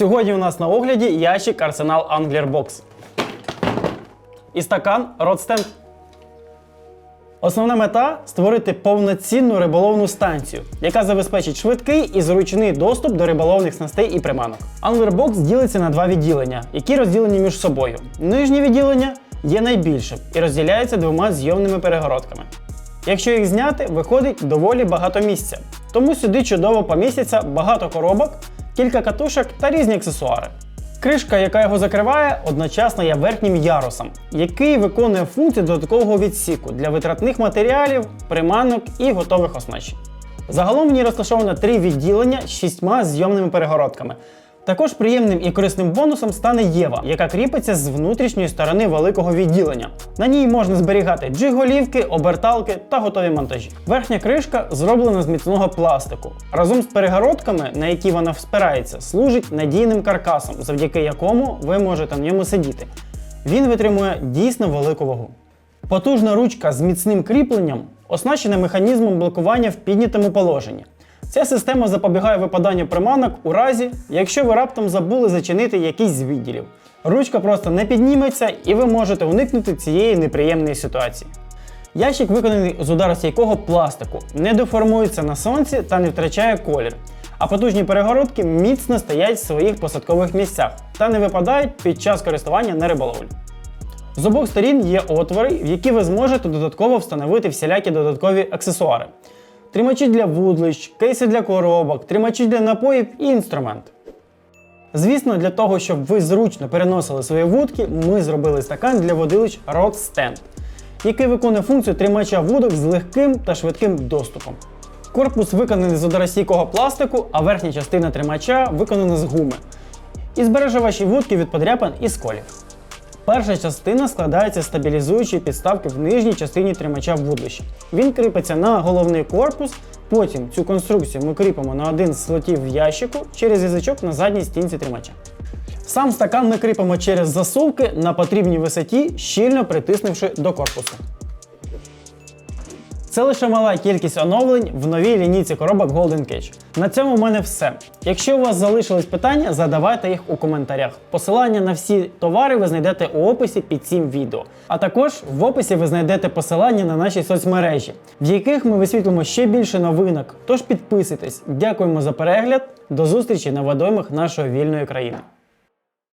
Сьогодні у нас на огляді ящик Arsenal Angler Box. І стакан Rodstand. Основна мета створити повноцінну риболовну станцію, яка забезпечить швидкий і зручний доступ до риболовних снастей і приманок. Angler Box ділиться на два відділення, які розділені між собою. Нижнє відділення є найбільшим і розділяється двома зйомними перегородками. Якщо їх зняти, виходить доволі багато місця. Тому сюди чудово помістяться багато коробок, кілька катушок та різні аксесуари. Кришка, яка його закриває, одночасно є верхнім ярусом, який виконує функцію додаткового відсіку для витратних матеріалів, приманок і готових оснащень. Загалом в ній розташовано три відділення з шістьма зйомними перегородками. Також приємним і корисним бонусом стане Єва, яка кріпиться з внутрішньої сторони великого відділення. На ній можна зберігати джиголівки, оберталки та готові монтажі. Верхня кришка зроблена з міцного пластику. Разом з перегородками, на які вона спирається, служить надійним каркасом, завдяки якому ви можете на ньому сидіти. Він витримує дійсно велику вагу. Потужна ручка з міцним кріпленням оснащена механізмом блокування в піднятому положенні. Ця система запобігає випаданню приманок у разі, якщо ви раптом забули зачинити якийсь з відділів. Ручка просто не підніметься і ви можете уникнути цієї неприємної ситуації. Ящик виконаний з ударостійкого пластику, не деформується на сонці та не втрачає колір. А потужні перегородки міцно стоять в своїх посадкових місцях та не випадають під час користування на риболовлі. З обох сторін є отвори, в які ви зможете додатково встановити всілякі додаткові аксесуари. Тримачі для вудлищ, кейси для коробок, тримачі для напоїв і інструмент. Звісно, для того, щоб ви зручно переносили свої вудки, ми зробили стакан для водилищ Rod Stand, який виконує функцію тримача вудок з легким та швидким доступом. Корпус виконаний з ударостійкого пластику, а верхня частина тримача виконана з гуми. І збереже ваші вудки від подряпин і сколів. Перша частина складається з стабілізуючої підставки в нижній частині тримача вудлища. Він кріпиться на головний корпус, потім цю конструкцію ми кріпимо на один з слотів в ящику через язичок на задній стінці тримача. Сам стакан ми кріпимо через засувки на потрібній висоті, щільно притиснувши до корпусу. Це лише мала кількість оновлень в новій лінійці коробок Golden Cage. На цьому в мене все. Якщо у вас залишились питання, задавайте їх у коментарях. Посилання на всі товари ви знайдете у описі під цим відео. А також в описі ви знайдете посилання на наші соцмережі, в яких ми висвітлимо ще більше новинок. Тож підписуйтесь. Дякуємо за перегляд. До зустрічі на водоймах нашої вільної країни.